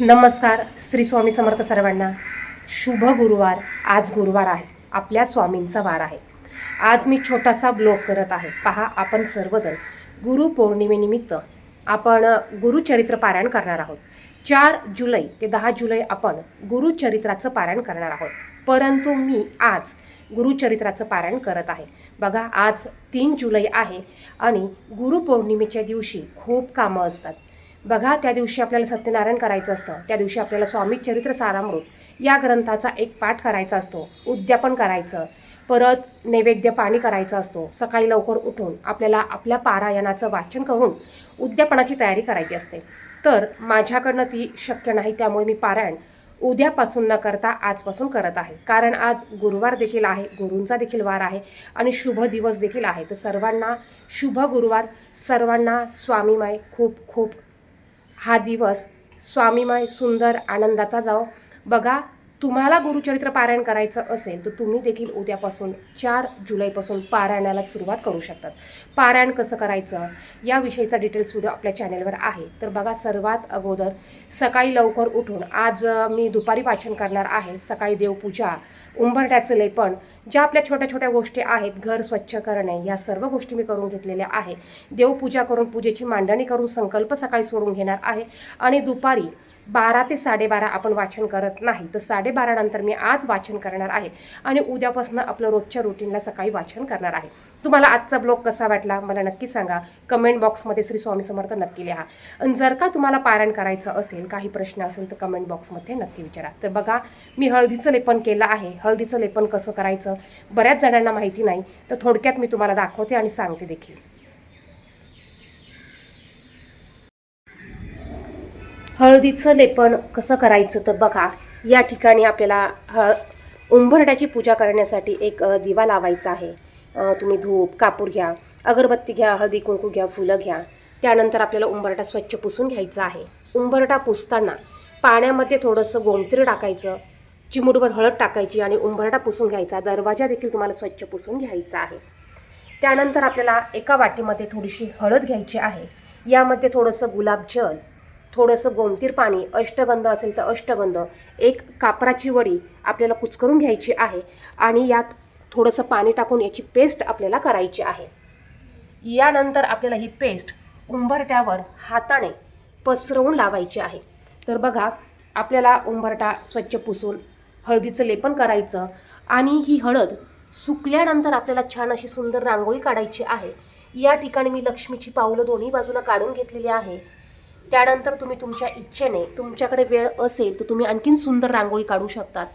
नमस्कार श्री स्वामी समर्थ सर्वांना. शुभ गुरुवार. आज गुरुवार आहे. आपल्या स्वामींचा वार आहे. आज मी छोटासा ब्लॉग करत आहे. पहा आपण सर्वजण गुरुपौर्णिमेनिमित्त आपण गुरुचरित्र पारायण करणार आहोत. चार जुलै ते दहा जुलै आपण गुरुचरित्राचं पारायण करणार आहोत. परंतु मी आज गुरुचरित्राचं पारायण करत आहे. बघा आज तीन जुलै आहे आणि गुरुपौर्णिमेच्या दिवशी खूप कामं असतात. बघा त्या दिवशी आपल्याला सत्यनारायण करायचं असतं. त्या दिवशी आपल्याला स्वामी चरित्र सारामृत या ग्रंथाचा एक पाठ करायचा असतो. उद्यापन करायचं. परत नैवेद्य पाणी करायचं असतो. सकाळी लवकर उठून आपल्याला आपल्या पारायणाचं वाचन करून उद्यापनाची तयारी करायची असते. तर माझ्याकडनं ती शक्य नाही त्यामुळे मी पारायण उद्यापासून न करता आजपासून करत आहे. कारण आज गुरुवार देखील आहे गुरूंचा देखील वार आहे आणि शुभ दिवस देखील आहे. तर सर्वांना शुभ गुरुवार सर्वांना स्वामीमाय खूप खूप हा दिवस स्वामीमय सुंदर आनंदाचा जाओ बघा तुम्हाला गुरुचरित्र पारायण करायचं असेल तर तुम्ही देखील उद्यापासून चार जुलैपासून पारायणाला सुरुवात करू शकतात. पारायण कसं करायचं? याविषयीचा डिटेल्स व्हिडिओ आपल्या चॅनेलवर आहे. तर बघा सर्वात अगोदर सकाळी लवकर उठून आज मी दुपारी वाचन करणार आहे सकाळी देवपूजा उंबरट्याचं लेपन ज्या आपल्या छोट्या छोट्या गोष्टी आहेत घर स्वच्छ करणे या सर्व गोष्टी मी करून घेतलेल्या आहे. देवपूजा करून पूजेची मांडणी करून संकल्प सकाळी सोडून घेणार आहे. आणि दुपारी बारा ते साडेबारा आपण वाचन करत नाही तर साडेबारा नंतर मी आज वाचन करणार आहे आणि उद्यापासून आपलं रोजच्या रुटीनला सकाळी वाचन करणार आहे. तुम्हाला आजचा ब्लॉग कसा वाटला मला नक्की सांगा. कमेंट बॉक्समध्ये श्री स्वामी समर्थ नक्की लिहा. आणि जर का तुम्हाला पारायण करायचं असेल काही प्रश्न असेल तर कमेंट बॉक्समध्ये नक्की विचारा. तर बघा मी हळदीचं लेपन केलं आहे. हळदीचं लेपन कसं करायचं? बऱ्याच जणांना माहिती नाही तर थोडक्यात मी तुम्हाला दाखवते आणि सांगते देखील. हळदीचं लेपन कसं करायचं तर बघा या ठिकाणी आपल्याला हळ उंबरट्याची पूजा करण्यासाठी एक दिवा लावायचा आहे. तुम्ही धूप कापूर घ्या अगरबत्ती घ्या हळदी कुंकू घ्या फुलं घ्या. त्यानंतर आपल्याला उंबरटा स्वच्छ पुसून घ्यायचा आहे. उंबरटा पुसताना पाण्यामध्ये थोडंसं गोमतीर टाकायचं चिमुडभर हळद टाकायची आणि उंबरटा पुसून घ्यायचा. दरवाजा देखील तुम्हाला स्वच्छ पुसून घ्यायचा आहे. त्यानंतर आपल्याला एका वाटीमध्ये थोडीशी हळद घ्यायची आहे. यामध्ये थोडंसं गुलाबजल थोडंसं गोमतीर पाणी अष्टगंध असेल तर अष्टगंध एक कापराची वडी आपल्याला कुचकरून घ्यायची आहे आणि यात थोडंसं पाणी टाकून याची पेस्ट आपल्याला करायची आहे. यानंतर आपल्याला ही पेस्ट उंबरट्यावर हाताने पसरवून लावायची आहे. तर बघा आपल्याला उंबरटा स्वच्छ पुसून हळदीचं लेपन करायचं आणि ही हळद सुकल्यानंतर आपल्याला छान अशी सुंदर रांगोळी काढायची आहे. या ठिकाणी मी लक्ष्मीची पावलं दोन्ही बाजूला काढून घेतलेली आहे. त्यानंतर तुम्ही तुमच्या इच्छेने तुमच्याकडे वेळ असेल तर तुम्ही आणखीन सुंदर रांगोळी काढू शकतात.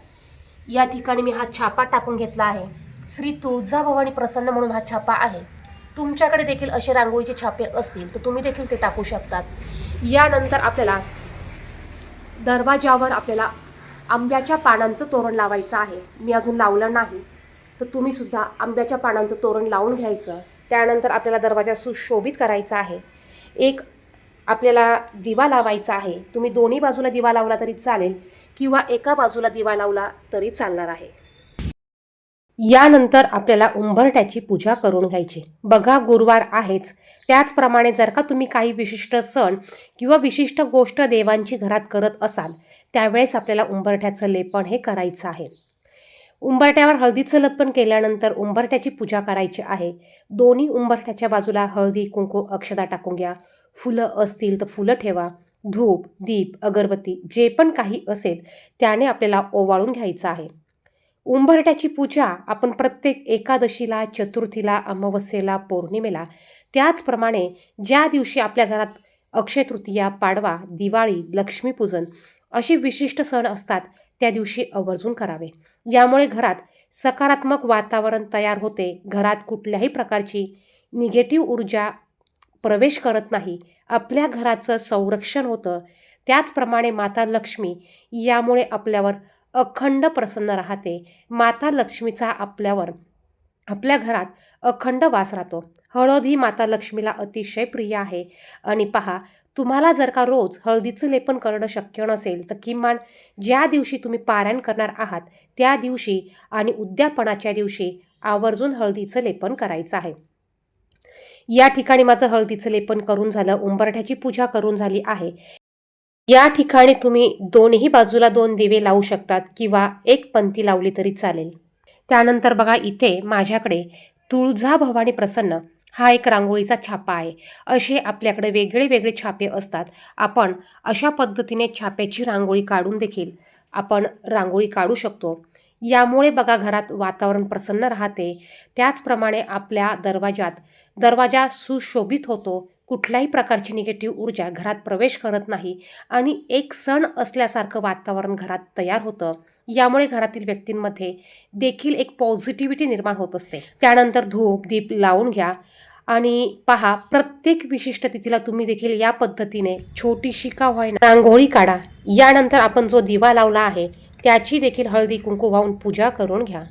या ठिकाणी मी हा छापा टाकून घेतला आहे. श्री तुळजाभवानी प्रसन्न म्हणून हा छापा आहे. तुमच्याकडे देखील असे रांगोळीचे छापे असतील तर तुम्ही देखील ते टाकू शकतात. यानंतर आपल्याला दरवाजावर आपल्याला आंब्याच्या पानांचं तोरण लावायचं आहे. मी अजून लावलं नाही तर तुम्हीसुद्धा आंब्याच्या पानांचं तोरण लावून घ्यायचं. त्यानंतर आपल्याला दरवाजा सुशोभित करायचा आहे. एक आपल्याला दिवा लावायचा आहे. तुम्ही दोन्ही बाजूला दिवा लावला तरी चालेल किंवा एका बाजूला दिवा लावला तरी चालणार आहे. यानंतर आपल्याला उंबरट्याची पूजा करून घ्यायची. बघा गुरुवार आहेच. त्याचप्रमाणे जर का तुम्ही काही विशिष्ट सण किंवा विशिष्ट गोष्ट देवांची घरात करत असाल त्यावेळेस आपल्याला उंबरठ्याचं लेपन हे करायचं आहे. उंबरट्यावर हळदीचं लेपन केल्यानंतर उंबरट्याची पूजा करायची आहे. दोन्ही उंबरठ्याच्या बाजूला हळदी कुंकू अक्षदा टाकून घ्या. फुलं असतील तर फुलं ठेवा. धूप दीप अगरबत्ती जे पण काही असेल त्याने आपल्याला ओवाळून घ्यायचं आहे. उंबरट्याची पूजा आपण प्रत्येक एकादशीला चतुर्थीला अमावस्येला पौर्णिमेला त्याचप्रमाणे ज्या दिवशी आपल्या घरात अक्षय तृतीया पाडवा दिवाळी लक्ष्मीपूजन असे विशिष्ट सण असतात त्या दिवशी आवर्जून करावे. यामुळे घरात सकारात्मक वातावरण तयार होते. घरात कुठल्याही प्रकारची निगेटिव्ह ऊर्जा प्रवेश करत नाही. आपल्या घराचं संरक्षण होतं. त्याचप्रमाणे माता लक्ष्मी यामुळे आपल्यावर अखंड प्रसन्न राहते. माता लक्ष्मीचा आपल्यावर आपल्या घरात अखंड वास राहतो. हळद ही माता लक्ष्मीला अतिशय प्रिय आहे. आणि पहा तुम्हाला जर का रोज हळदीचं लेपन करणं शक्य नसेल तर किमान ज्या दिवशी तुम्ही पारायण करणार आहात त्या दिवशी आणि उद्यापनाच्या दिवशी आवर्जून हळदीचं लेपन करायचं आहे. या ठिकाणी माझं हळदीचं लेपन करून झालं उंबरठ्याची पूजा करून झाली आहे. या ठिकाणी तुम्ही दोन्ही बाजूला दोन दिवे लावू शकतात किंवा एक पंथी लावली तरी चालेल. त्यानंतर बघा इथे माझ्याकडे तुळजा भवानी प्रसन्न हा एक रांगोळीचा छापा आहे. असे आपल्याकडे वेगळे वेगळे छापे असतात. आपण अशा पद्धतीने छाप्याची रांगोळी काढून देखील आपण रांगोळी काढू शकतो. यामुळे बघा घरात वातावरण प्रसन्न राहते. त्याचप्रमाणे आपल्या दरवाजात दरवाजा सुशोभित होतो. कुठल्याही प्रकारची निगेटिव्ह ऊर्जा घरात प्रवेश करत नाही आणि एक सण असल्यासारखं वातावरण घरात तयार होतं. यामुळे घरातील व्यक्तींमध्ये देखील एक पॉझिटिव्हिटी निर्माण होत असते. त्यानंतर धूप दीप लावून घ्या आणि पहा प्रत्येक विशिष्ट तिथीला तुम्ही देखील या पद्धतीने छोटीशी का व्हायना रांगोळी काढा. यानंतर आपण जो दिवा लावला आहे त्याची देखील हळदी कुंकू वाहून पूजा करून घ्या.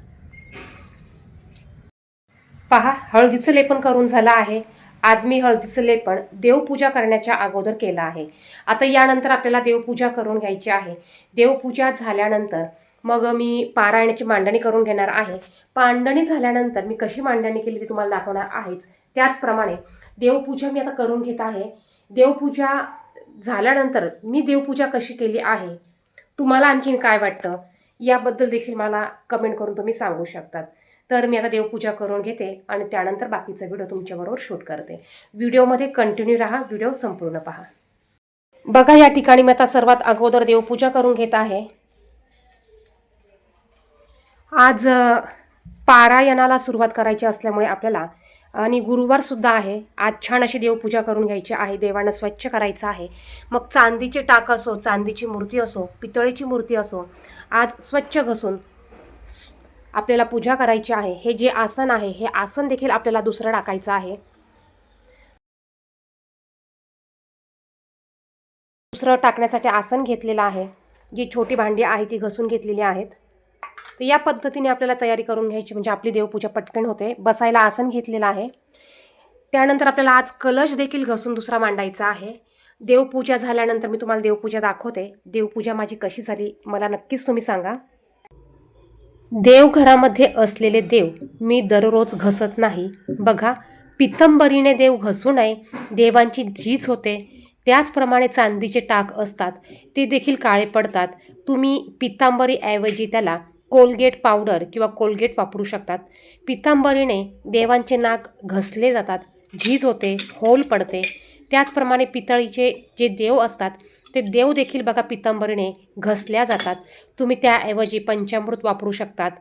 पहा हळदीचं लेपन करून झालं आहे. आज मी हळदीचं लेपन देवपूजा करण्याच्या अगोदर केलं आहे. आता यानंतर आपल्याला देवपूजा करून घ्यायची आहे. देवपूजा झाल्यानंतर मग मी पारायणाची मांडणी करून घेणार आहे. मांडणी झाल्यानंतर मी कशी मांडणी केली ती तुम्हाला दाखवणार आहेच. त्याचप्रमाणे देवपूजा मी आता करून घेत आहे. देवपूजा झाल्यानंतर मी देवपूजा कशी केली आहे? तुम्हाला आणखीन काय वाटतं? याबद्दल देखील मला कमेंट करून तुम्ही सांगू शकतात. तर मी आता देवपूजा करून घेते आणि त्यानंतर बाकीचा व्हिडिओ तुमच्याबरोबर शूट करते. व्हिडिओमध्ये कंटिन्यू राहा व्हिडिओ संपूर्ण पहा. बघा या ठिकाणी मी आता सर्वात अगोदर देवपूजा करून घेत आहे. आज पारायणाला सुरुवात करायची असल्यामुळे आपल्याला आणि गुरुवारसुद्धा आहे. आज छान अशी देवपूजा करून घ्यायची आहे. देवांना स्वच्छ करायचं आहे. मग चांदीचे टाक असो चांदीची मूर्ती असो पितळेची मूर्ती असो आज स्वच्छ घसून आपल्याला पूजा करायची आहे हे जे आसन आहे हे आसन देखील आपल्याला दुसरं टाकायचं आहे. दुसरं टाकण्यासाठी आसन घेतलेलं आहे. जी छोटी भांडी आहे ती घसून घेतलेली आहेत. तर या पद्धतीने आपल्याला तयारी करून घ्यायची म्हणजे आपली देवपूजा पटकन होते. बसायला आसन घेतलेलं आहे. त्यानंतर आपल्याला आज कलश देखील घसून दुसरा मांडायचा आहे. देवपूजा झाल्यानंतर मी तुम्हाला देवपूजा दाखवते. देवपूजा माझी कशी झाली मला नक्कीच तुम्ही सांगा. देवघरामध्ये असलेले देव मी दररोज घसत नाही. बघा पितंबरीने देव घसू नये देवांची झीज होते. त्याचप्रमाणे चांदीचे टाक असतात ते देखील काळे पडतात. तुम्ही पितांबरीऐवजी त्याला कोलगेट पावडर किंवा कोलगेट वापरू शकतात. पितांबरीने देवांचे नाक घसले जातात झीज होते होल पडते. त्याचप्रमाणे पितळीचे जे देव असतात ते देव देखील बघा पितांबरीने घसल्या जातात. तुम्ही त्याऐवजी पंचामृत वापरू शकतात.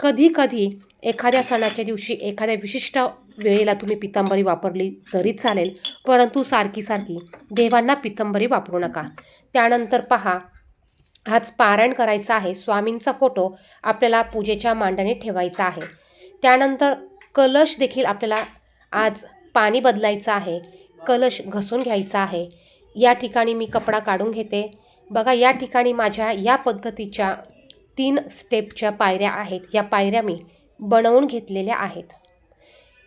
कधी कधी एखाद्या सणाच्या दिवशी एखाद्या विशिष्ट वेळेला तुम्ही पितांबरी वापरली तरी चालेल परंतु सारखी सारखी देवांना पितांबरी वापरू नका. त्यानंतर पहा आज पारायण करायचा आहे स्वामींचा फोटो आपल्याला पूजेच्या मांडणीत ठेवायचा आहे. त्यानंतर कलश देखील आपल्याला आज पाणी बदलायचं आहे. कलश घसून घ्यायचा आहे. या ठिकाणी मी कपडा काढून घेते. बघा या ठिकाणी माझ्या या पद्धतीच्या तीन स्टेपच्या पायऱ्या आहेत. या पायऱ्या मी बनवून घेतलेल्या आहेत.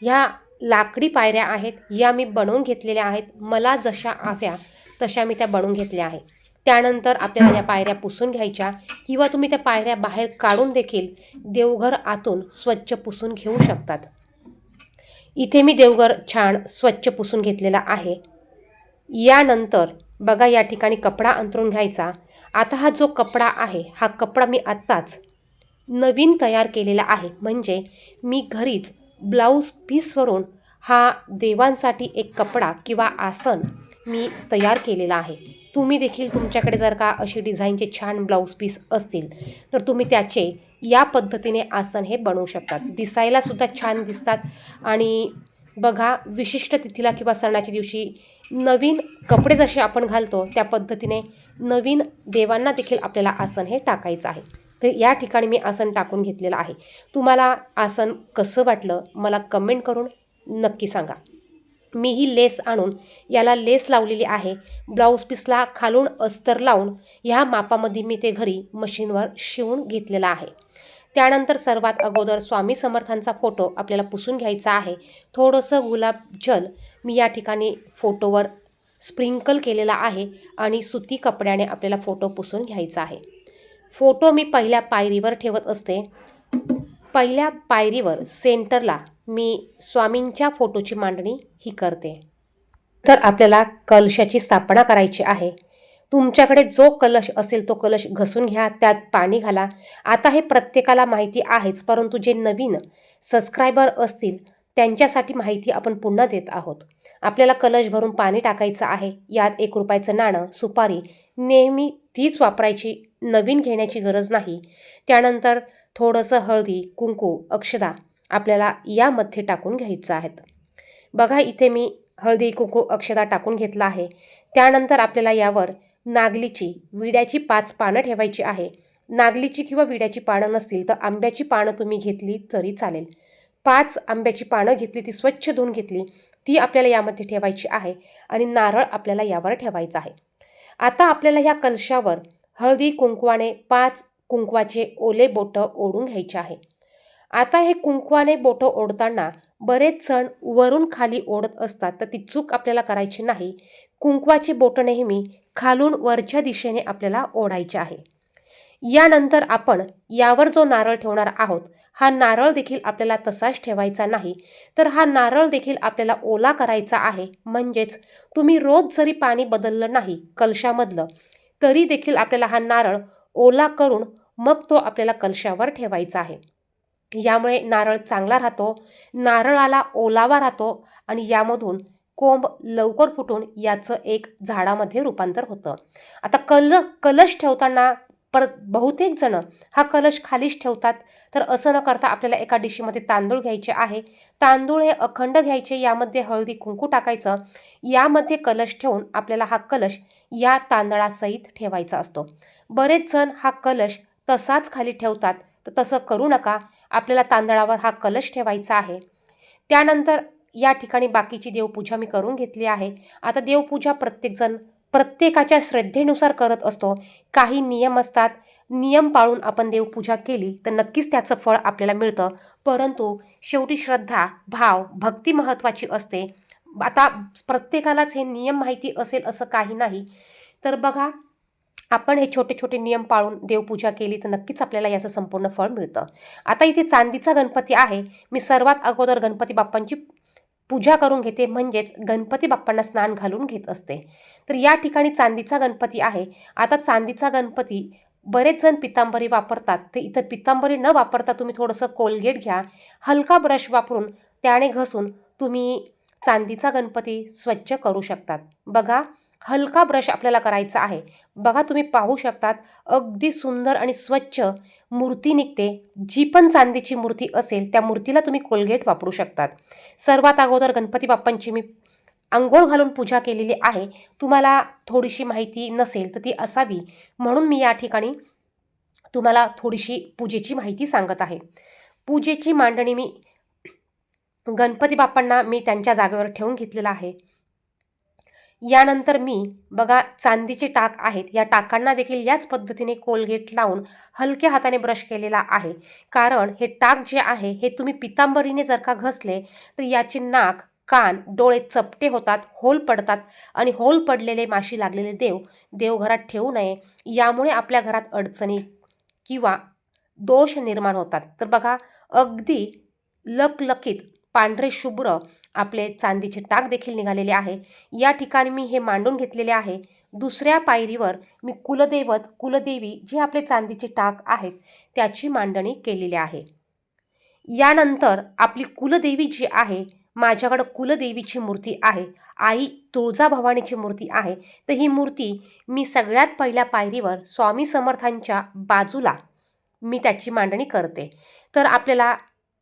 ह्या लाकडी पायऱ्या आहेत. या मी बनवून घेतलेल्या आहेत. मला जशा हव्या तशा मी त्या बनवून घेतल्या आहेत. त्यानंतर आपल्याला या पायऱ्या पुसून घ्यायच्या किंवा तुम्ही त्या पायऱ्या बाहेर काढून देखील देवघर आतून स्वच्छ पुसून घेऊ शकतात. इथे मी देवघर छान स्वच्छ पुसून घेतलेला आहे. यानंतर बघा या ठिकाणी कपडा अंतरून घ्यायचा. आता हा जो कपडा आहे हा कपडा मी आत्ताच नवीन तयार केलेला आहे. म्हणजे मी घरीच ब्लाऊज पीसवरून हा देवांसाठी एक कपडा किंवा आसन मी तयार केलेला आहे. तुम्ही देखील तुमच्याकडे जर का अशी डिझाईनचे छान ब्लाऊज पीस असतील तर तुम्ही त्याचे या पद्धतीने आसन हे बनवू शकतात. दिसायलासुद्धा छान दिसतात. आणि बघा विशिष्ट तिथीला किंवा सणाच्या दिवशी नवीन कपडे जसे आपण घालतो त्या पद्धतीने नवीन देवांना देखील आपल्याला आसन हे टाकायचं आहे. तर या ठिकाणी मी आसन टाकून घेतलेलं आहे. तुम्हाला आसन कसं वाटलं मला कमेंट करून नक्की सांगा. मी ही लेस आणून याला लेस लावलेली आहे. ब्लाऊज पीसला खालून अस्तर लावून ह्या मापामध्ये मी ते घरी मशीनवर शिवून घेतलेलं आहे. त्यानंतर सर्वात अगोदर स्वामी समर्थांचा फोटो आपल्याला पुसून घ्यायचा आहे. थोडंसं गुलाब जल मी या ठिकाणी फोटोवर स्प्रिंकल केलेला आहे आणि सुती कपड्याने आपल्याला फोटो पुसून घ्यायचा आहे. फोटो मी पहिल्या पायरीवर ठेवत असते. पहिल्या पायरीवर सेंटरला मी स्वामींच्या फोटोची मांडणी ही करते. तर आपल्याला कलशाची स्थापना करायची आहे. तुमच्याकडे जो कलश असेल तो कलश घसून घ्या त्यात पाणी घाला. आता हे प्रत्येकाला माहिती आहेच परंतु जे नवीन सबस्क्रायबर असतील त्यांच्यासाठी माहिती आपण पुन्हा देत आहोत. आपल्याला कलश भरून पाणी टाकायचं आहे. यात एक रुपयाचं नाणं सुपारी नेहमी तीच वापरायची नवीन घेण्याची गरज नाही. त्यानंतर थोडंसं हळदी कुंकू अक्षदा आपल्याला यामध्ये टाकून घ्यायचं आहेत. बघा इथे मी हळदी कुंकू अक्षदा टाकून घेतला आहे. त्यानंतर आपल्याला यावर नागलीची विड्याची पाच पानं ठेवायची आहे. नागलीची किंवा विड्याची पानं नसतील तर आंब्याची पानं तुम्ही घेतली तरी चालेल. पाच आंब्याची पानं घेतली ती स्वच्छ धुवून घेतली. ती आपल्याला यामध्ये ठेवायची आहे आणि नारळ आपल्याला यावर ठेवायचा आहे. आता आपल्याला ह्या कलशावर हळदी कुंकवाने पाच कुंकवाचे ओले बोटं ओढून घ्यायचे आहे. आता हे कुंकवाने बोटं ओढताना बरेच जण वरून खाली ओढत असतात तर ती चूक आपल्याला करायची नाही. कुंकवाची बोटं नेहमी खालून वरच्या दिशेने आपल्याला ओढायचे आहे. यानंतर आपण यावर जो नारळ ठेवणार आहोत हा नारळ देखील आपल्याला तसाच ठेवायचा नाही. तर हा नारळ देखील आपल्याला ओला करायचा आहे. म्हणजेच तुम्ही रोज जरी पाणी बदललं नाही कलशामधलं तरी देखील आपल्याला हा नारळ ओला करून मग तो आपल्याला कलशावर ठेवायचा आहे. यामुळे नारळ चांगला राहतो नारळाला ओलावा राहतो आणि यामधून कोंब लवकर फुटून याचं एक झाडामध्ये रूपांतर होतं. आता कल कलश ठेवताना परत बहुतेक जण हा कलश खालीच ठेवतात. तर असं न करता आपल्याला एका डिशीमध्ये तांदूळ घ्यायचे आहे. तांदूळ हे अखंड घ्यायचे यामध्ये हळदी कुंकू टाकायचं. यामध्ये कलश ठेवून आपल्याला हा कलश या तांदळासहित ठेवायचा असतो. बरेच जण हा कलश तसाच खाली ठेवतात. तर तसं करू नका. आपल्याला तांदळावर हा कलश ठेवायचा आहे. त्यानंतर या ठिकाणी बाकीची देवपूजा मी करून घेतली आहे. आता देवपूजा प्रत्येकजण प्रत्येकाच्या श्रद्धेनुसार करत असतो. काही नियम असतात. नियम पाळून आपण देवपूजा केली तर नक्कीच त्याचं फळ आपल्याला मिळतं. परंतु शेवटी श्रद्धा भाव भक्ती महत्त्वाची असते. आता प्रत्येकालाच हे नियम माहिती असेल असं काही नाही. तर बघा आपण हे छोटे छोटे नियम पाळून देवपूजा केली तर नक्कीच आपल्याला याचं संपूर्ण फळ मिळतं. आता इथे चांदीचा गणपती आहे. मी सर्वात अगोदर गणपती बाप्पांची पूजा करून घेते म्हणजेच गणपती बाप्पांना स्नान घालून घेत असते. तर या ठिकाणी चांदीचा गणपती आहे. आता चांदीचा गणपती बरेच जण पितांबरी वापरतात. ते इथं पितांबरी न वापरता तुम्ही थोडंसं कोलगेट घ्या. हलका ब्रश वापरून त्याने घसून तुम्ही चांदीचा गणपती स्वच्छ करू शकतात. बघा हलका ब्रश आपल्याला करायचा आहे. बघा तुम्ही पाहू शकतात अगदी सुंदर आणि स्वच्छ मूर्ती निघते. जी पण चांदीची मूर्ती असेल त्या मूर्तीला तुम्ही कोलगेट वापरू शकतात. सर्वात अगोदर गणपती बाप्पांची मी आंघोळ घालून पूजा केलेली आहे. तुम्हाला थोडीशी माहिती नसेल तर ती असावी. म्हणून मी या ठिकाणी तुम्हाला थोडीशी पूजेची माहिती सांगत आहे. पूजेची मांडणी मी गणपती बाप्पांना मी त्यांच्या जागेवर ठेवून घेतलेला आहे. यानंतर मी बघा चांदीचे टाक आहेत. या टाकांना देखील याच पद्धतीने कोलगेट लावून हलक्या हाताने ब्रश केलेला आहे. कारण हे टाक जे आहे हे तुम्ही पितांबरीने जर का घसले तर याचे नाक कान डोळे चपटे होतात होल पडतात आणि होल पडलेले माशी लागलेले देव देवघरात ठेवू नये. यामुळे आपल्या घरात अडचणी किंवा दोष निर्माण होतात. तर बघा अगदी लकलकीत पांढरे शुभ्र आपले चांदीचे टाक देखील निघालेले आहे. या ठिकाणी मी हे मांडून घेतलेले आहे. दुसऱ्या पायरीवर मी कुलदैवत कुलदेवी जे आपले चांदीचे टाक आहेत त्याची मांडणी केलेली आहे. यानंतर आपली कुलदेवी जी आहे माझ्याकडं कुलदेवीची मूर्ती आहे. आई तुळजाभवानीची मूर्ती आहे. तर ही मूर्ती मी सगळ्यात पहिल्या पायरीवर स्वामी समर्थांच्या बाजूला मी त्याची मांडणी करते. तर आपल्याला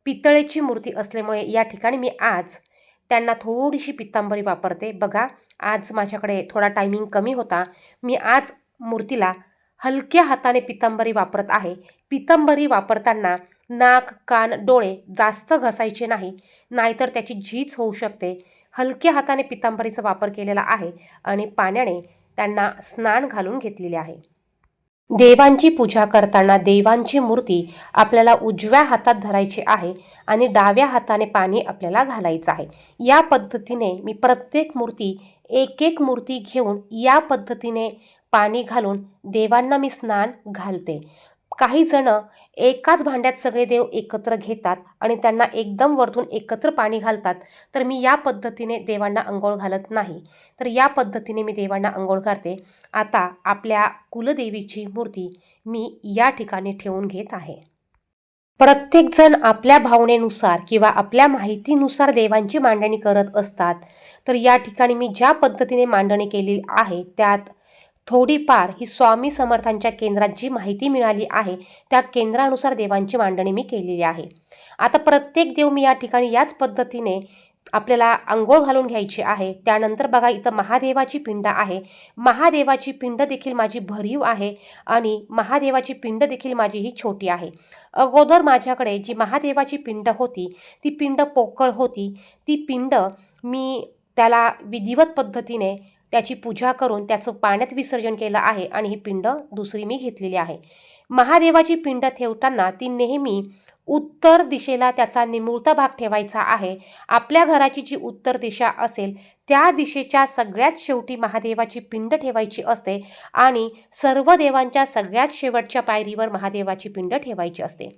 पितळेची मूर्ती असल्यामुळे या ठिकाणी मी आज त्यांना थोडीशी पित्तांबरी वापरते. बघा आज माझ्याकडे थोडा टायमिंग कमी होता. मी आज मूर्तीला हलक्या हाताने पितांबरी वापरत आहे. पितांबरी वापरताना नाक कान डोळे जास्त घसायचे नाही नाहीतर त्याची झीज होऊ शकते. हलक्या हाताने पितांबरीचा वापर केलेला आहे आणि पाण्याने त्यांना स्नान घालून घेतलेले आहे. देवांची पूजा करताना देवांची मूर्ती आपल्याला उजव्या हातात धरायची आहे आणि डाव्या हाताने पाणी आपल्याला घालायचं आहे. या पद्धतीने मी प्रत्येक मूर्ती एक एक मूर्ती घेऊन या पद्धतीने पाणी घालून देवांना मी स्नान घालते. काही जण एकाच भांड्यात सगळे देव एकत्र घेतात आणि त्यांना एकदम वरतून एकत्र पाणी घालतात. तर मी या पद्धतीने देवांना अंघोळ घालत नाही. तर या पद्धतीने मी देवांना अंघोळ करते आता आपल्या कुलदेवीची मूर्ती मी या ठिकाणी ठेवून घेत आहे. प्रत्येकजण आपल्या भावनेनुसार किंवा आपल्या माहितीनुसार देवांची मांडणी करत असतात. तर या ठिकाणी मी ज्या पद्धतीने मांडणी केली आहे त्यात थोडीफार ही स्वामी समर्थांच्या केंद्रात जी माहिती मिळाली आहे त्या केंद्रानुसार देवांची मांडणी मी केलेली आहे. आता प्रत्येक देव मी या ठिकाणी याच पद्धतीने आपल्याला आंघोळ घालून घ्यायची आहे. त्यानंतर बघा इथं महादेवाची पिंड आहे. महादेवाची पिंड देखील माझी भरीव आहे आणि महादेवाची पिंड देखील माझी ही छोटी आहे. अगोदर माझ्याकडे जी महादेवाची पिंड होती ती पिंड पोकळ होती. ती पिंड मी त्याला विधिवत पद्धतीने त्याची पूजा करून त्याचं पाण्यात विसर्जन केलं आहे आणि ही पिंड दुसरी मी घेतलेली आहे. महादेवाची पिंड ठेवताना ती नेहमी उत्तर दिशेला त्याचा निमुळता भाग ठेवायचा आहे. आपल्या घराची जी उत्तर दिशा असेल त्या दिशेच्या सगळ्यात शेवटी महादेवाची पिंड ठेवायची असते आणि सर्व देवांच्या सगळ्यात शेवटच्या पायरीवर महादेवाची पिंड ठेवायची असते.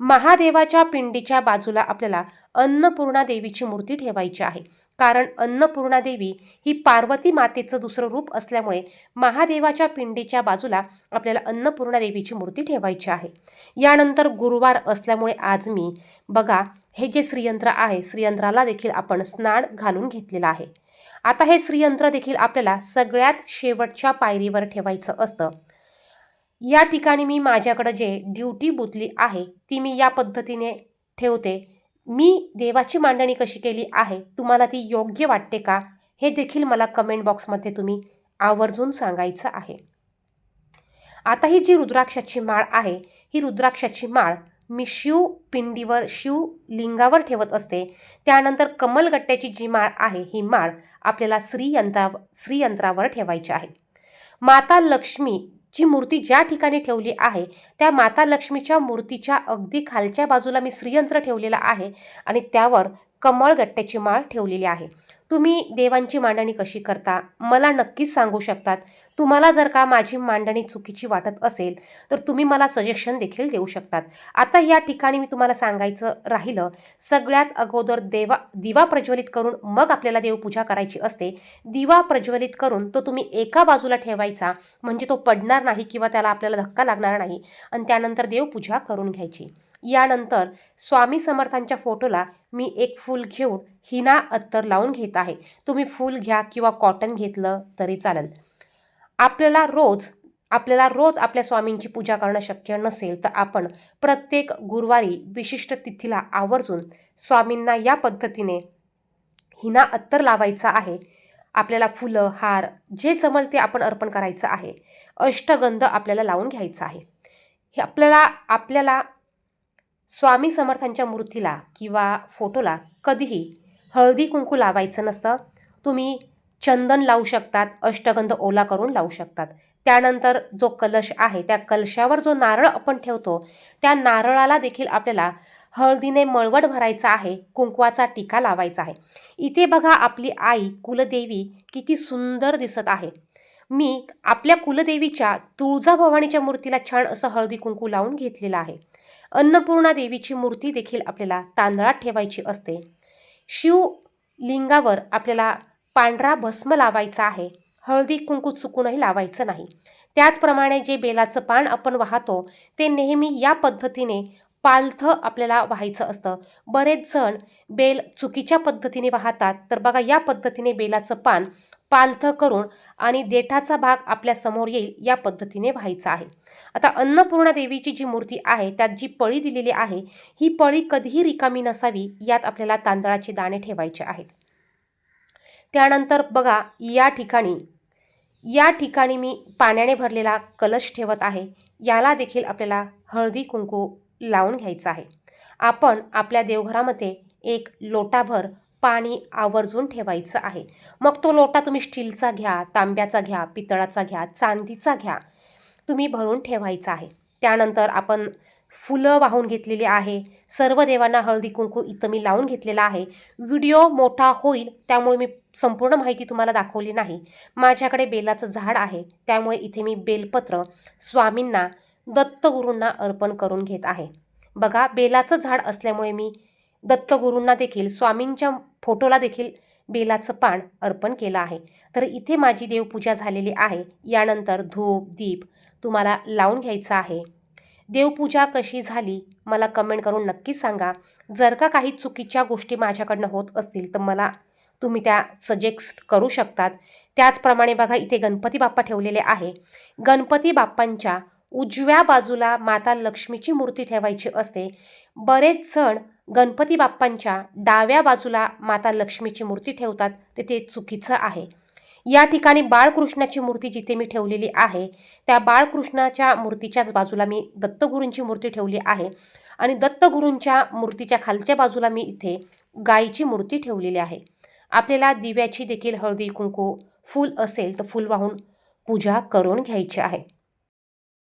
महादेवाच्या पिंडीच्या बाजूला आपल्याला अन्नपूर्णा देवीची मूर्ती ठेवायची आहे. कारण अन्नपूर्णा देवी ही पार्वती मातेचं दुसरं रूप असल्यामुळे महादेवाच्या पिंडीच्या बाजूला आपल्याला अन्नपूर्णा देवीची मूर्ती ठेवायची आहे. यानंतर गुरुवार असल्यामुळे आज मी बघा हे जे श्रीयंत्र आहे श्रीयंत्राला देखील आपण स्नान घालून घेतलेलं आहे. आता हे श्रीयंत्र देखील आपल्याला सगळ्यात शेवटच्या पायरीवर ठेवायचं असतं. या ठिकाणी मी माझ्याकडं जे ड्युटी बुतली आहे ती मी या पद्धतीने ठेवते. मी देवाची मांडणी कशी केली आहे? तुम्हाला ती योग्य वाटते का? हे देखील मला कमेंट बॉक्समध्ये तुम्ही आवर्जून सांगायचं आहे. आता ही जी रुद्राक्षाची माळ आहे ही रुद्राक्षाची माळ मी शिव पिंडीवर शिव लिंगावर ठेवत असते. त्यानंतर कमलगट्ट्याची जी माळ आहे ही माळ आपल्याला श्रीयंत्रा श्रीयंत्रावर ठेवायची आहे. माता लक्ष्मी जी मूर्ती ज्या ठिकाणी ठेवली आहे त्या माता लक्ष्मीच्या मूर्तीच्या अगदी खालच्या बाजूला मी श्रीयंत्र ठेवलेलं आहे आणि त्यावर कमळगट्ट्याची माळ ठेवलेली आहे. तुम्ही देवांची मांडणी कशी करता? मला नक्कीच सांगू शकतात. तुम्हाला जर का माझी मांडणी चुकीची वाटत असेल तर तुम्ही मला सजेशन देखील देऊ शकतात. आता या ठिकाणी मी तुम्हाला सांगायचं राहिलं सगळ्यात अगोदर देवा दिवा प्रज्वलित करून मग आपल्याला देवपूजा करायची असते. दिवा प्रज्वलित करून तो तुम्ही एका बाजूला ठेवायचा म्हणजे तो पडणार नाही किंवा त्याला आपल्याला धक्का लागणार नाही आणि त्यानंतर देवपूजा करून घ्यायची. यानंतर स्वामी समर्थांच्या फोटोला मी एक फूल घेऊन हिना अत्तर लावून घेत आहे. तुम्ही फूल घ्या किंवा कॉटन घेतलं तरी चालेल. आपल्याला रोज आपल्याला रोज आपल्या स्वामींची पूजा करणं शक्य नसेल तर आपण प्रत्येक गुरुवारी विशिष्ट तिथीला आवर्जून स्वामींना या पद्धतीने हिना अत्तर लावायचा आहे. आपल्याला फुलं हार जे जमल ते आपण अर्पण करायचं आहे. अष्टगंध आपल्याला लावून घ्यायचं आहे. हे आपल्याला आपल्याला स्वामी समर्थांच्या मूर्तीला किंवा फोटोला कधीही हळदी कुंकू लावायचं नसतं. तुम्ही चंदन लावू शकतात अष्टगंध ओला करून लावू शकतात. त्यानंतर जो कलश आहे त्या कलशावर जो नारळ आपण ठेवतो त्या नारळाला देखील आपल्याला हळदीने मळवट भरायचा आहे कुंकवाचा टिका लावायचा आहे. इथे बघा आपली आई कुलदेवी किती सुंदर दिसत आहे. मी आपल्या कुलदेवीच्या तुळजाभवानीच्या मूर्तीला छान असं हळदी कुंकू लावून घेतलेलं आहे. अन्नपूर्णा देवीची मूर्ती देखील आपल्याला तांदळात ठेवायची असते. शिवलिंगावर आपल्याला पांढरा भस्म लावायचा आहे. हळदी कुंकू चुकूनही लावायचं नाही. त्याचप्रमाणे जे बेलाचं पान आपण वाहतो ते नेहमी या पद्धतीने पालथं आपल्याला व्हायचं असतं. बरेच जण बेल चुकीच्या पद्धतीने वाहतात. तर बघा या पद्धतीने बेलाचं पान पालथं करून आणि देठाचा भाग आपल्यासमोर येईल या पद्धतीने व्हायचा आहे. आता अन्नपूर्णा देवीची जी मूर्ती आहे त्यात जी पळी दिलेली आहे ही पळी कधीही रिकामी नसावी यात आपल्याला तांदळाचे दाणे ठेवायचे आहेत. त्यानंतर बघा या ठिकाणी या ठिकाणी मी पाण्याने भरलेला कलश ठेवत आहे. याला देखील आपल्याला हळदी कुंकू लावून घ्यायचं आहे. आपण आपल्या देवघरामध्ये एक लोटाभर पाणी आवर्जून ठेवायचं आहे. मग तो लोटा तुम्ही स्टीलचा घ्या तांब्याचा घ्या पितळाचा घ्या चांदीचा घ्या तुम्ही भरून ठेवायचा आहे. त्यानंतर आपण फुलं वाहून घेतलेली आहे. सर्व देवांना हळदी कुंकू इथं मी लावून घेतलेला आहे. व्हिडिओ मोठा होईल त्यामुळे मी संपूर्ण माहिती तुम्हाला दाखवली नाही. माझ्याकडे बेलाचं झाड आहे. त्यामुळे इथे मी बेलपत्र स्वामींना दत्तगुरूंना अर्पण करून घेत आहे. बघा बेलाचं झाड असल्यामुळे मी दत्तगुरूंना देखील स्वामींच्या फोटोला देखील बेलाचं पान अर्पण केलं आहे. तर इथे माझी देवपूजा झालेली आहे. यानंतर धूप दीप तुम्हाला लावून घ्यायचं आहे. देवपूजा कशी झाली मला कमेंट करून नक्की सांगा. जर का काही चुकीच्या गोष्टी माझ्याकडनं होत असतील तर मला तुम्ही त्या सजेस्ट करू शकतात. त्याचप्रमाणे बघा इथे गणपती बाप्पा ठेवलेले आहे. गणपती बाप्पांच्या उजव्या बाजूला माता लक्ष्मीची मूर्ती ठेवायची असते. बरेच जण गणपती बाप्पांच्या डाव्या बाजूला माता लक्ष्मीची मूर्ती ठेवतात. ते ते चुकीचं आहे. या ठिकाणी बाळकृष्णाची मूर्ती जिथे मी ठेवलेली आहे त्या बाळकृष्णाच्या मूर्तीच्याच बाजूला मी दत्तगुरूंची मूर्ती ठेवली आहे. आणि दत्तगुरूंच्या मूर्तीच्या खालच्या बाजूला मी इथे गायीची मूर्ती ठेवलेली आहे. आपल्याला दिव्याची देखील हळदी कुंकू फूल असेल तर फूल वाहून पूजा करून घ्यायची आहे.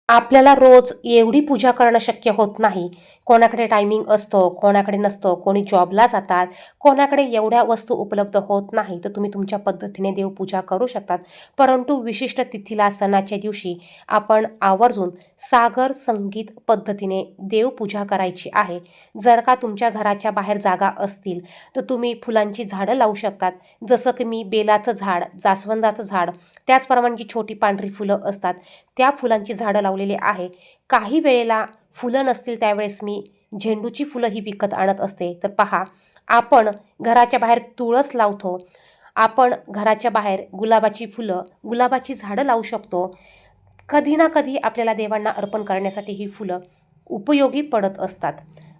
आपल्याला रोज एवढी पूजा करणं शक्य होत नाही कोणाकडे टायमिंग असतो कोणाकडे नसतो कोणी जॉबला जातात कोणाकडे एवढ्या वस्तू उपलब्ध होत नाही तर तुम्ही तुमच्या पद्धतीने देवपूजा करू शकतात. परंतु विशिष्ट तिथीला सणाच्या दिवशी आपण आवर्जून सागर संगीत पद्धतीने देवपूजा करायची आहे. जर का तुमच्या घराच्या बाहेर जागा असतील तर तुम्ही फुलांची झाडं लावू शकतात. जसं की मी बेलाचं झाड जास्वंदाचं झाड त्याचप्रमाणे जी छोटी पांढरी फुलं असतात त्या फुलांची झाडं लावलेली आहे. काही वेळेला फुलं नसतील त्यावेळेस मी झेंडूची फुलं ही विकत आणत असते. तर पहा आपण घराच्या बाहेर तुळस लावतो. आपण घराच्या बाहेर गुलाबाची फुलं गुलाबाची झाडं लावू शकतो. कधी ना कधी आपल्याला देवांना अर्पण करण्यासाठी ही फुलं उपयोगी पडत असतात.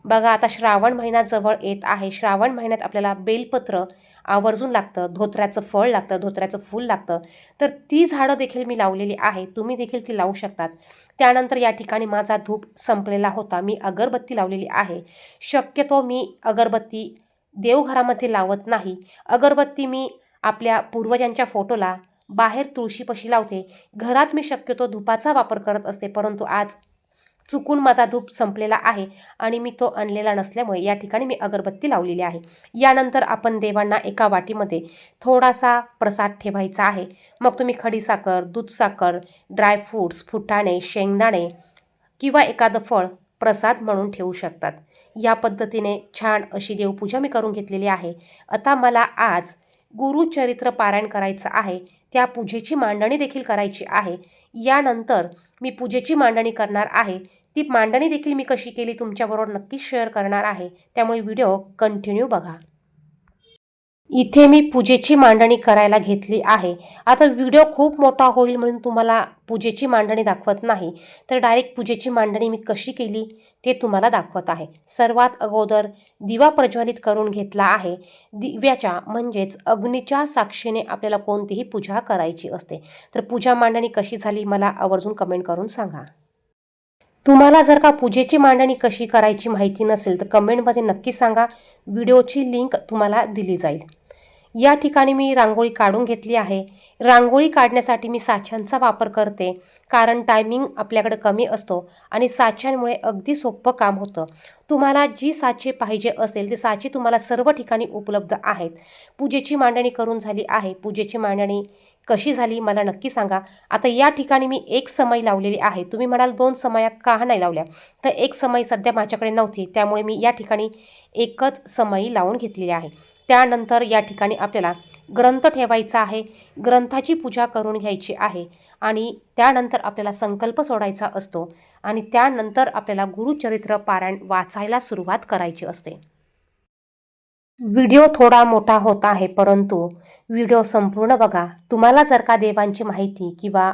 बघा आता श्रावण महिना जवळ येत आहे. श्रावण महिन्यात आपल्याला बेलपत्र आवर्जून लागतं धोत्र्याचं फळ लागतं धोत्र्याचं फूल लागतं. तर ती झाडं देखील मी लावलेली आहे. तुम्ही देखील ती लावू शकतात. त्यानंतर या ठिकाणी माझा धूप संपलेला होता. मी अगरबत्ती लावलेली आहे. शक्यतो मी अगरबत्ती देवघरामध्ये लावत नाही. अगरबत्ती मी आपल्या पूर्वजांच्या फोटोला बाहेर तुळशीपाशी लावते. घरात मी शक्यतो धुपाचा वापर करत असते परंतु आज चुकून माझा धूप संपलेला आहे आणि मी तो आणलेला नसल्यामुळे या ठिकाणी मी अगरबत्ती लावलेली आहे. यानंतर आपण देवांना एका वाटीमध्ये थोडासा प्रसाद ठेवायचा आहे. मग तुम्ही खडीसाखर दूधसाखर ड्रायफ्रूट्स फुटाणे शेंगदाणे किंवा एखादं फळ प्रसाद म्हणून ठेवू शकतात. या पद्धतीने छान अशी देवपूजा मी करून घेतलेली आहे. आता मला आज गुरुचरित्र पारायण करायचं आहे. त्या पूजेची मांडणी देखील करायची आहे. यानंतर मी पूजेची मांडणी करणार आहे. ती मांडणी देखील मी कशी केली तुमच्याबरोबर नक्कीच शेअर करणार आहे. त्यामुळे व्हिडिओ कंटिन्यू बघा. इथे मी पूजेची मांडणी करायला घेतली आहे. आता व्हिडिओ खूप मोठा होईल म्हणून तुम्हाला पूजेची मांडणी दाखवत नाही. तर डायरेक्ट पूजेची मांडणी मी कशी केली ते तुम्हाला दाखवत आहे. सर्वात अगोदर दिवा प्रज्वलित करून घेतला आहे. दिव्याच्या म्हणजेच अग्नीच्या साक्षीने आपल्याला कोणतीही पूजा करायची असते. तर पूजा मांडणी कशी झाली मला आवर्जून कमेंट करून सांगा. तुम्हाला जर का पूजेची मांडणी कशी करायची माहिती नसेल तर कमेंटमध्ये नक्की सांगा. व्हिडिओची लिंक तुम्हाला दिली जाईल. या ठिकाणी मी रांगोळी काढून घेतली आहे. रांगोळी काढण्यासाठी मी साच्यांचा वापर करते कारण टायमिंग आपल्याकडे कमी असतो आणि साच्यांमुळे अगदी सोपं काम होतं. तुम्हाला जी साचे पाहिजे असेल ते साचे तुम्हाला सर्व ठिकाणी उपलब्ध आहेत. पूजेची मांडणी करून झाली आहे. पूजेची मांडणी कशी झाली मला नक्की सांगा. आता या ठिकाणी मी एक समय लावलेली आहे. तुम्ही म्हणाल दोन समया का नाही लावल्या? तर एक समय सध्या माझ्याकडे नव्हती. त्यामुळे मी या ठिकाणी एकच समयी लावून घेतलेली आहे. त्यानंतर या ठिकाणी आपल्याला ग्रंथ ठेवायचा आहे. ग्रंथाची पूजा करून घ्यायची आहे आणि त्यानंतर आपल्याला संकल्प सोडायचा असतो आणि त्यानंतर आपल्याला गुरुचरित्र पारायण वाचायला सुरुवात करायची असते. व्हिडिओ थोडा मोठा होत आहे परंतु व्हिडिओ संपूर्ण बघा. तुम्हाला जर का देवांची माहिती किंवा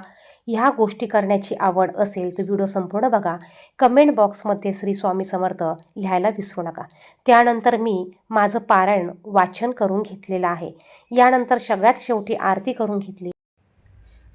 ह्या गोष्टी करण्याची आवड असेल तर व्हिडिओ संपूर्ण बघा. कमेंट बॉक्समध्ये श्री स्वामी समर्थ लिहायला विसरू नका. त्यानंतर मी माझं पारायण वाचन करून घेतलेलं आहे. यानंतर सगळ्यात शेवटी आरती करून घेतली.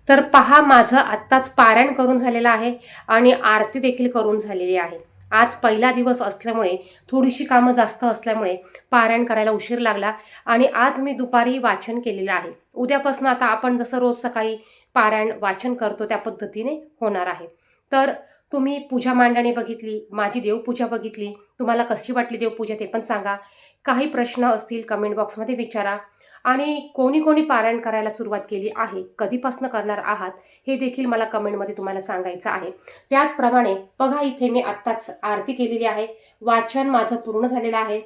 तर पहा माझं आत्ताच पारायण करून झालेलं आहे आणि आरती देखील करून झालेली आहे. आज पहिला दिवस असल्यामुळे थोडीशी कामं जास्त असल्यामुळे पारायण करायला उशीर लागला आणि आज मी दुपारी वाचन केलेलं आहे. उद्यापासून आता आपण जसं रोज सकाळी पारायण वाचन करतो त्या पद्धतीने होणार आहे. तर तुम्ही पूजा मांडणी बघितली माझी देवपूजा बघितली तुम्हाला कशी वाटली देवपूजा ते पण सांगा. काही प्रश्न असतील कमेंट बॉक्समध्ये विचारा. आणि कोणी कोणी पारायण करायला सुरुवात केली आहे कधीपासून करणार आहात हे देखील मला कमेंटमध्ये तुम्हाला सांगायचं आहे. त्याचप्रमाणे बघा इथे मी आत्ताच आरती केलेली आहे वाचन माझं पूर्ण झालेलं आहे.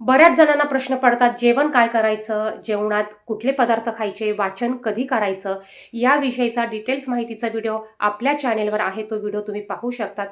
बऱ्याच जणांना प्रश्न पडतात जेवण काय करायचं जेवणात कुठले पदार्थ खायचे वाचन कधी करायचं याविषयीचा डिटेल्स माहितीचा व्हिडिओ आपल्या चॅनेलवर आहे तो व्हिडिओ तुम्ही पाहू शकतात.